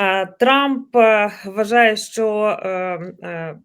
Е, Трамп е, вважає, що е,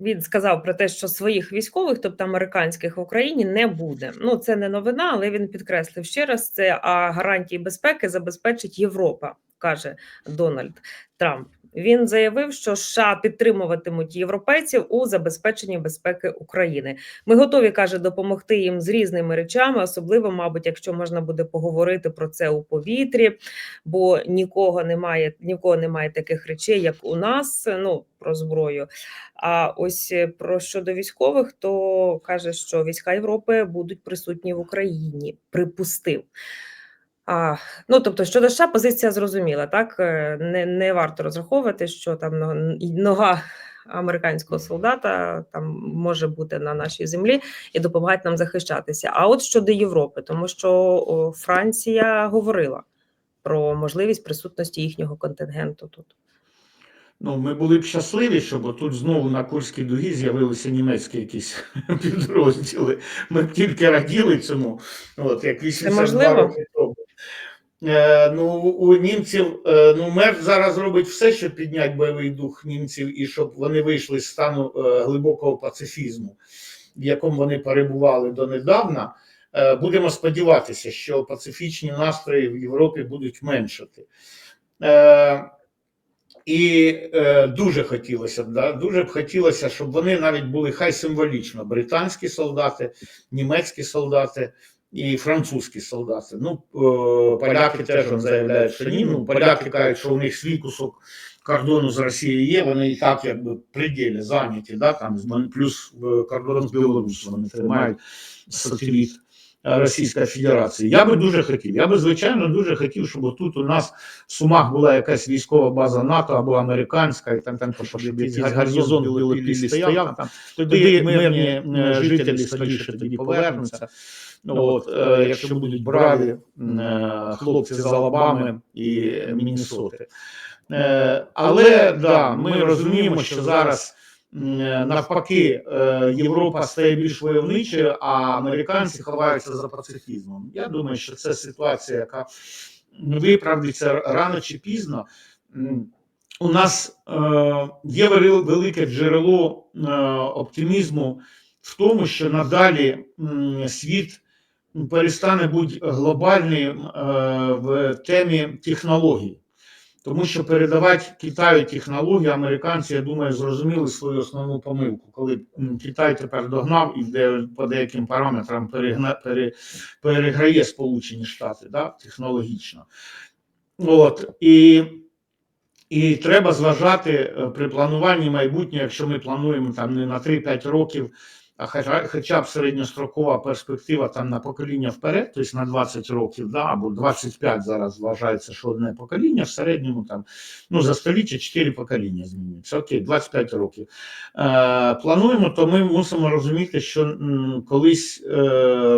він сказав про те, що своїх військових, тобто американських в Україні, не буде. Ну це не новина, але він підкреслив ще раз це. А гарантії безпеки забезпечить Європа, каже Дональд Трамп. Він заявив, що США підтримуватимуть європейців у забезпеченні безпеки України. Ми готові каже допомогти їм з різними речами, особливо, мабуть, якщо можна буде поговорити про це у повітрі, бо нікого немає, нікого немає таких речей, як у нас. Ну про зброю. А ось е, про щодо військових, то каже, що війська Європи будуть присутні в Україні. Припустив. А, Ну тобто, щодо США, позиція зрозуміла. Так Е, не, не варто розраховувати, що там нога американського солдата там може бути на нашій землі і допомагати нам захищатися. А от щодо Європи, тому що Франція говорила про можливість присутності їхнього контингенту тут. Ну, ми були б щасливі, щоб тут знову на Курській дугі з'явилися німецькі якісь підрозділи. Ми б тільки раділи цьому, от як 82 можливо? роки ну, у німців, е, ну, мер зараз робить все, щоб підняти бойовий дух німців і щоб вони вийшли з стану е, глибокого пацифізму, в якому вони перебували донедавна. Е, будемо сподіватися, що пацифічні настрої в Європі будуть меншати. Е, і е, дуже хотілося б, дуже б хотілося, щоб вони навіть були хай символічно: британські солдати, німецькі солдати і французькі солдати. Ну, е, поляки теж заявляють, що ні. Ну, поляки кажуть, що у них свій кусок кордону з Росією є, вони і так якби пределі зайняті, да, там, плюс е, кордон з Білорусі вони тримають сателіт. е, Російської Федерації. Я би дуже хотів. Я би, звичайно, дуже хотів, щоб тут у нас в Сумах була якась військова база НАТО або американська, і там, там гарнізон білопілі стояв, там, тоді мирні жителі скоріше тоді повернуться. Ну, От, е, якщо будуть браві е, хлопці з Алабами і Міннесоти. Е, але да, ми розуміємо, що зараз е, навпаки е, Європа стає більш войовничою, а американці ховаються за пацифізмом. Я думаю, що це ситуація, яка виправдиться рано чи пізно. У нас е, є велике джерело е, оптимізму в тому, що надалі світ перестане бути глобальним е, в темі технологій. Тому що передавати Китаю технології, американці, я думаю, зрозуміли свою основну помилку, коли Китай тепер догнав і де по деяким параметрам перегна, пере, переграє Сполучені Штати да, технологічно. От, і, і треба зважати е, при плануванні майбутнього, якщо ми плануємо там не на 3-5 років, хоча, б середньострокова перспектива там на покоління вперед, тобто на 20 років, да, або 25 зараз вважається, що одне покоління, в середньому там ну за століття 4 покоління змінюється. Окей, 25 років. Е, плануємо, то ми мусимо розуміти, що м, колись е,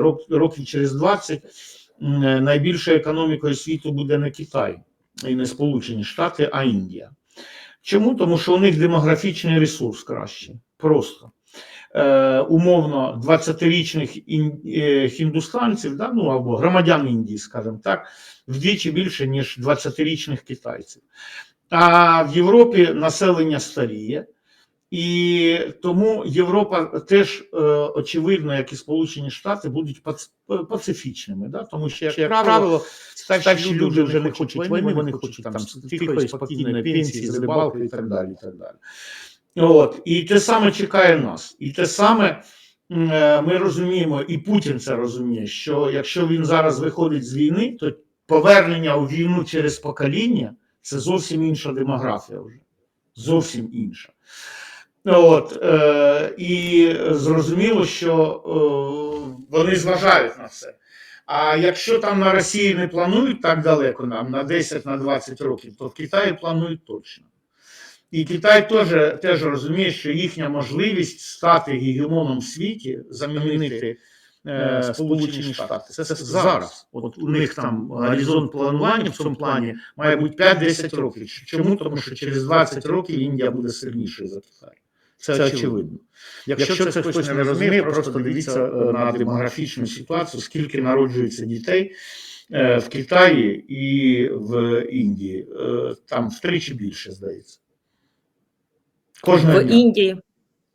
рок, років через 20 м, найбільшою економікою світу буде не Китай і не Сполучені Штати, а Індія. Чому? Тому що у них демографічний ресурс кращий. Просто. Е, умовно 20-річних ін, е, хіндустанців, да, ну або громадян Індії, скажімо так, вдвічі більше, ніж 20-річних китайців. А в Європі населення старіє, і тому Європа теж, е, очевидно, як і Сполучені Штати, будуть пац- пацифічними. Да? Тому що, як, правило, старші люди вже не хочуть війни, вони хочуть там тихої, спокійної пенсії, з і так далі. І так далі. От, і те саме чекає нас. І те саме е, ми розуміємо, і Путін це розуміє, що якщо він зараз виходить з війни, то повернення у війну через покоління це зовсім інша демографія вже. Зовсім інша. От, е, і зрозуміло, що е, вони зважають на це. А якщо там на Росії не планують так далеко нам, на 10-20 років, то в Китаї планують точно. І Китай теж, теж розуміє, що їхня можливість стати гегемоном в світі, замінити е, Сполучені Штати. Це, це зараз. От у них там горизонт планування в цьому плані має бути 5-10 років. Чому? Тому що через 20 років Індія буде сильнішою за Китай. Це очевидно. Якщо це хтось не розуміє, просто дивіться е, на демографічну ситуацію, скільки народжується дітей, е, в Китаї і в Індії. Е, Там втричі більше, здається. Кожного в дня. Індії.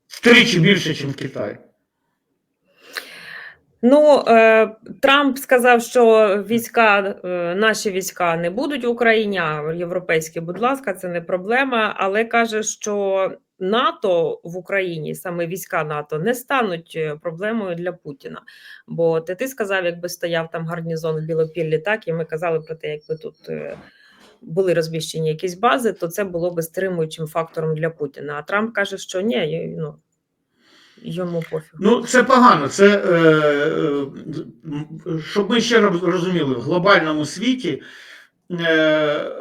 Втричі більше, ніж в Китаї. Ну, е, Трамп сказав, що війська, е, наші війська не будуть в Україні, а європейські, будь ласка, це не проблема. Але каже, що НАТО в Україні, саме війська НАТО, не стануть е, проблемою для Путіна. Бо ти, ти сказав, якби стояв там гарнізон в Білопіллі, так і ми казали про те, якби тут. Були розміщені якісь бази, то це було би стримуючим фактором для Путіна. А Трамп каже, що ні, ну йому пофіг. Ну, це погано. Це, е, е, щоб ми ще роз- розуміли, в глобальному світі е,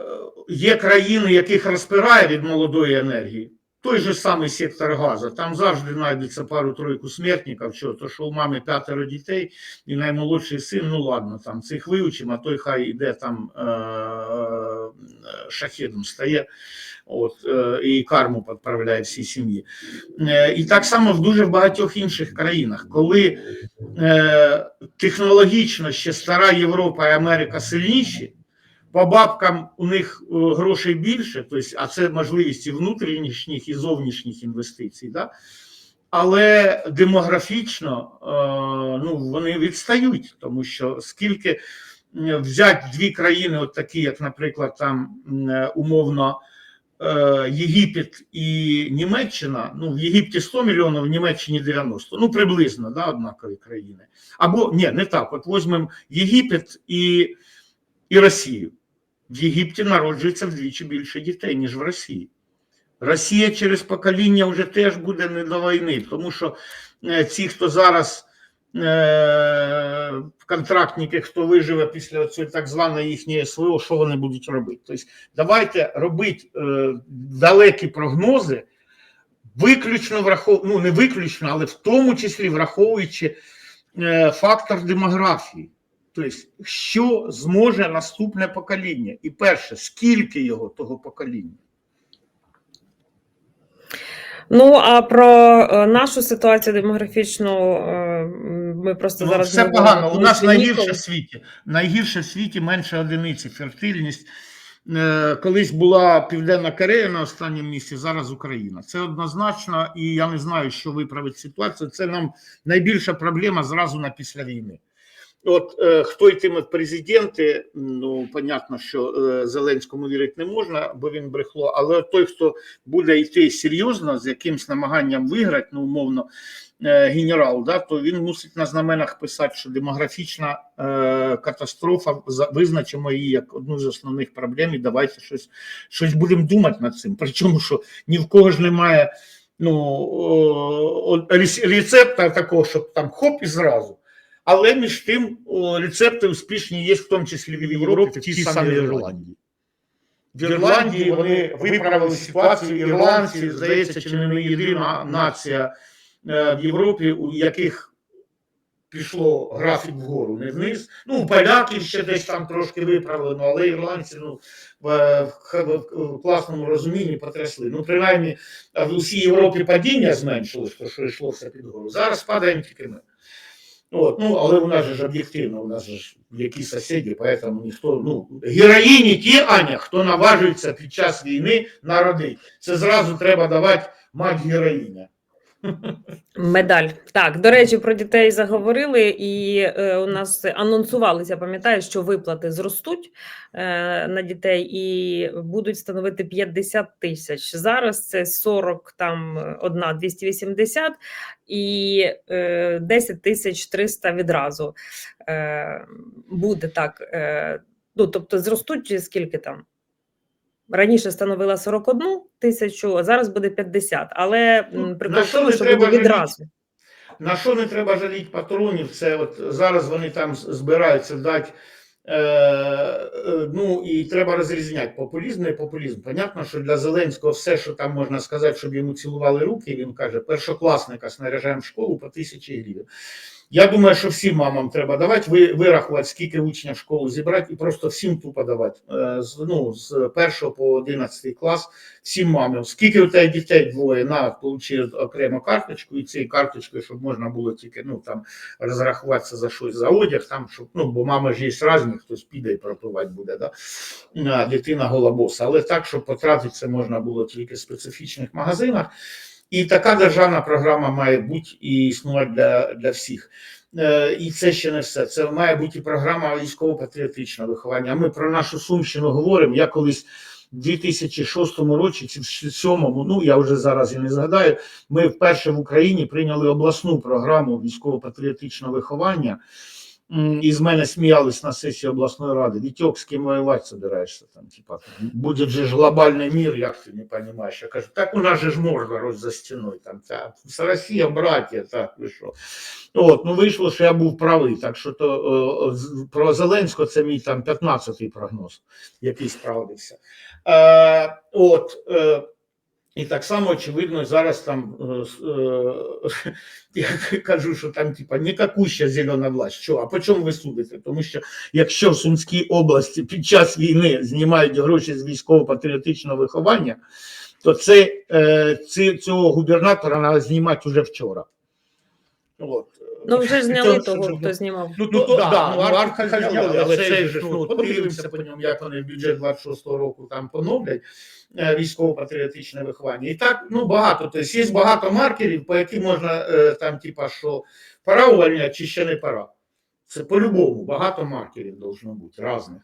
є країни, яких розпирає від молодої енергії. Той же самий сектор газу. Там завжди знайдеться пару-тройку смертників, що то, що у мами п'ятеро дітей, і наймолодший син, ну ладно, там цих вивчимо, а той хай іде там е, е, шахедом стає. От, е, і карму підправляє всій сім'ї. Е, І так само в дуже багатьох інших країнах, коли е, технологічно ще стара Європа і Америка сильніші, по бабкам у них е, грошей більше, тобто, а це можливість внутрішніх, і зовнішніх інвестицій. Да? Але демографічно е, ну, вони відстають, тому що скільки м, взяти дві країни, от такі, як, наприклад, там е, умовно. Єгипет і Німеччина, ну в Єгипті 100 мільйонів, в Німеччині 90, ну приблизно, да, однакові країни. Або ні, не так. От візьмемо Єгипет і, і Росію. В Єгипті народжується вдвічі більше дітей, ніж в Росії. Росія через покоління вже теж буде не до війни, тому що е, ці, хто зараз е, контрактники, хто виживе після цієї так званої їхньої СВО, що вони будуть робити? Тобто, давайте робити е, далекі прогнози, виключно врахов... ну не виключно, але в тому числі враховуючи е, фактор демографії. Тобто, що зможе наступне покоління? І перше, скільки його того покоління? Ну а про е, нашу ситуацію демографічну е, ми просто Ну, зараз все погано. У нас найгірше в світі. Найгірше в світі менше одиниці. Фертильність. Е, Колись була Південна Корея на останньому місці, зараз Україна. Це однозначно, і я не знаю, що виправить ситуацію. Це нам найбільша проблема зразу на після війни. От е, хто йтиме в президенти, ну понятно, що е, Зеленському вірити не можна, бо він брехло. Але той, хто буде йти серйозно з якимсь намаганням виграти, ну умовно, е, генерал, да, то він мусить на знаменах писати, що демографічна е, катастрофа визначимо її як одну з основних проблем. І давайте щось, щось будемо думати над цим. Причому, що ні в кого ж немає ну, рецепта такого, щоб там хоп і зразу. Але між тим рецепти успішні є, в тому числі в Європі, в тій самій Ірландії. В Ірландії вони виправили ситуацію. Ірландці, здається, чи не єдина нація е, в Європі, у яких пішло графік вгору, не вниз. Ну, поляки ще десь там трошки виправили, ну, але ірландці ну, в, в, в, в класному розумінні потрясли. Ну, принаймні, в усій Європі падіння зменшилось, то що йшло все під гору. Зараз падаємо тільки ми. От, ну, але у нас же ж об'єктивно, у нас же ж які сусіди, поэтому ніхто, ну, героїні ті, Аня, хто наважується під час війни народити. Це зразу треба давати мать героїня. Медаль. Так, до речі, про дітей заговорили, і е, у нас анонсувалися, пам'ятаєш, що виплати зростуть е, на дітей і будуть становити 50 тисяч. Зараз це 40, там одна 280 і е, 10 тисяч 300 відразу. Е, буде так. Е, ну, тобто зростуть скільки там? Раніше становила 41 тисячу, а зараз буде 50. Але Ну, що тому, не що буде відразу. На що не треба жаліти патронів? Це от зараз вони там збираються дати. Е, е, ну і треба розрізняти популізм і популізм. Понятно, що для Зеленського все, що там можна сказати, щоб йому цілували руки, він каже, першокласника снаряжаємо в школу по тисячі гривень. Я думаю, що всім мамам треба давати, ви, вирахувати, скільки учнів в школу зібрати, і просто всім тупо давати. Е, З, ну, з 1 по 11 клас, всім мамам. Скільки у тебе дітей двоє, на, получи окремо карточку, і цією карточкою, щоб можна було тільки ну, там, розрахуватися за щось, за одяг, там, щоб, ну, бо мами ж є різні, хтось піде і пропивати буде, да? дитина голобоса. Але так, щоб потратити це можна було тільки в специфічних магазинах. І така державна програма має бути і існувати для, для всіх. Е, І це ще не все. Це має бути і програма військово-патріотичного виховання. А Ми про нашу Сумщину говоримо. Я колись в 2006 році чи в 2007, ну я вже зараз і не згадаю. Ми вперше в Україні прийняли обласну програму військово-патріотичного виховання. І з мене сміялись на сесії обласної ради. Вітьок, з ким воювати собираєшся? Там, типа, буде же ж глобальний мір, як ти не розумієш? Я кажу, так у нас же ж можна роз за стіною. Там, та, Росія, браття, так, ви що? От, ну вийшло, що я був правий. Так що то о, про Зеленського це мій там 15-й прогноз, який справдився. Е, от, е, і так само, очевидно, зараз там е, е, я кажу, що там типа нікакуща зелена власть. Що, а по чому ви судите? Тому що якщо в Сумській області під час війни знімають гроші з військово-патріотичного виховання, то це, е, ці, цього губернатора треба знімати вже вчора. От. Ну вже ж зняли того, хто знімав. Ну, Ну, то, то да, да, ну, ну, Арка зняли, але але це це ж, ж, ну, ну, подивимося по ньому, як вони бюджет 26-го року там поновлять е, військово-патріотичне виховання. І так, ну, багато. Тобто є багато маркерів, по яким можна е, там, типа, що пора увольняти чи ще не пора. Це по-любому, багато маркерів должно бути, різних.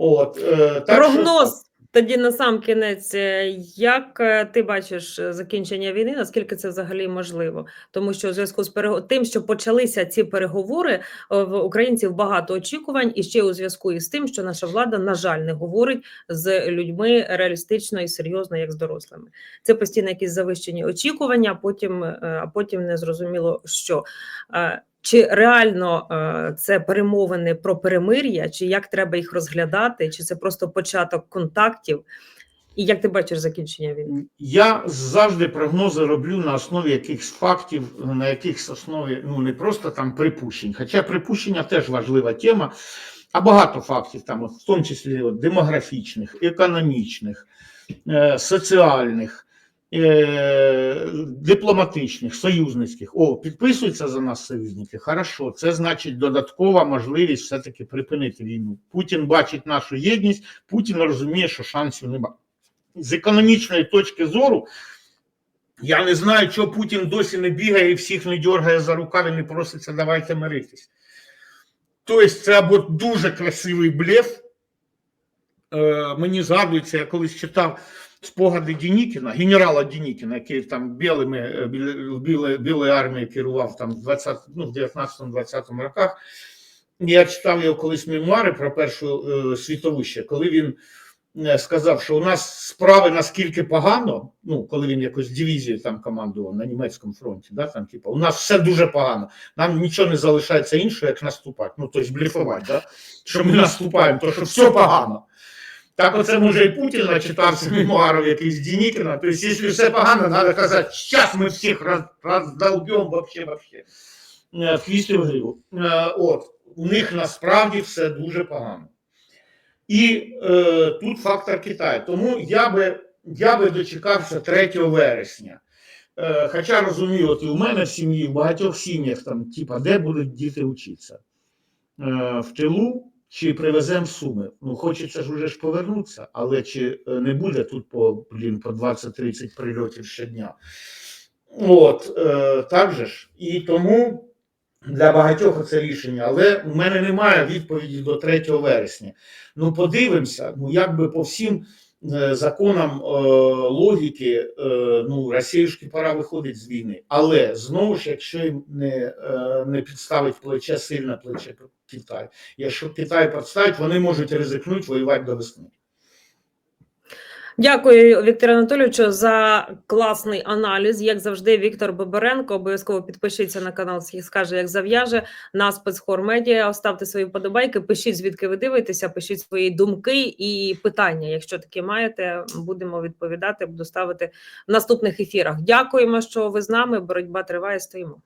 От, е, так що- Прогноз тоді на сам кінець. е, Як е, ти бачиш закінчення війни? Наскільки це взагалі можливо? Тому що у зв'язку з перего... тим, що почалися ці переговори, в українців багато очікувань, і ще у зв'язку із тим, що наша влада, на жаль, не говорить з людьми реалістично і серйозно, як з дорослими. Це постійно якісь завищені очікування, потім, а потім не зрозуміло що. Чи реально е, це перемовини про перемир'я, чи як треба їх розглядати, чи це просто початок контактів? І як ти бачиш закінчення війни? Я завжди прогнози роблю на основі якихось фактів, на якихось основі, ну не просто там припущень. Хоча припущення теж важлива тема, а багато фактів, там, в тому числі демографічних, економічних, е, соціальних, е, дипломатичних, союзницьких. О, підписуються за нас союзники. Хорошо, це значить додаткова можливість все-таки припинити війну. Путін бачить нашу єдність, Путін розуміє, що шансів немає з економічної точки зору, я не знаю, чого Путін досі не бігає і всіх не дергає за рукав і не проситься, давайте миритись. Тобто, це або дуже красивий блеф. Е, мені згадується, я колись читав спогади Дінікіна, генерала Дінікіна, який там білими, е, білої, білої армії керував там в 20, ну, в 19-20 роках. Я читав його колись мемуари про Першу е, світову ще, коли він е, сказав, що у нас справи наскільки погано, ну коли він якось дивізією там командував на німецькому фронті, да, там, типу, у нас все дуже погано, нам нічого не залишається іншого, як наступати. Ну, тобто бліфувати, да? що ми наступаємо, то що все погано. Так оце може і Путін начитався мемуарів якийсь Дінікіна. Тобто, якщо все погано, треба казати, зараз ми всіх роз, роздолбємо вообще, вообще. Е, В хвіст і в гриву. От, у них насправді все дуже погано. І е, тут фактор Китаю. Тому я би, я би дочекався 3 вересня. Е, хоча розумію, от і у мене в сім'ї, в багатьох сім'ях, там, типа, де будуть діти вчитися? Е, в тилу чи привеземо суми? Ну, хочеться ж уже ж повернутися, але чи е, не буде тут по, блін, по 20-30 прильотів щодня? От, е, так же ж. І тому для багатьох це рішення, але в мене немає відповіді до 3 вересня. Ну, подивимося, ну як би по всім законам е, логіки, е, ну, Росіюшки пора виходить з війни. Але знову ж, якщо їм не, е, не підставить плече, сильне плече Китай, якщо Китай підставить, вони можуть ризикнути воювати до весни. Дякую, Віктору Анатолійовичу, за класний аналіз. Як завжди, Віктор Боберенко. Обов'язково підпишіться на канал, скаже, як зав'яже на спецхор медіа. Ставте свої подобайки, пишіть звідки ви дивитеся, пишіть свої думки і питання. Якщо такі маєте, будемо відповідати, буду ставити в наступних ефірах. Дякуємо, що ви з нами. Боротьба триває. Стоїмо.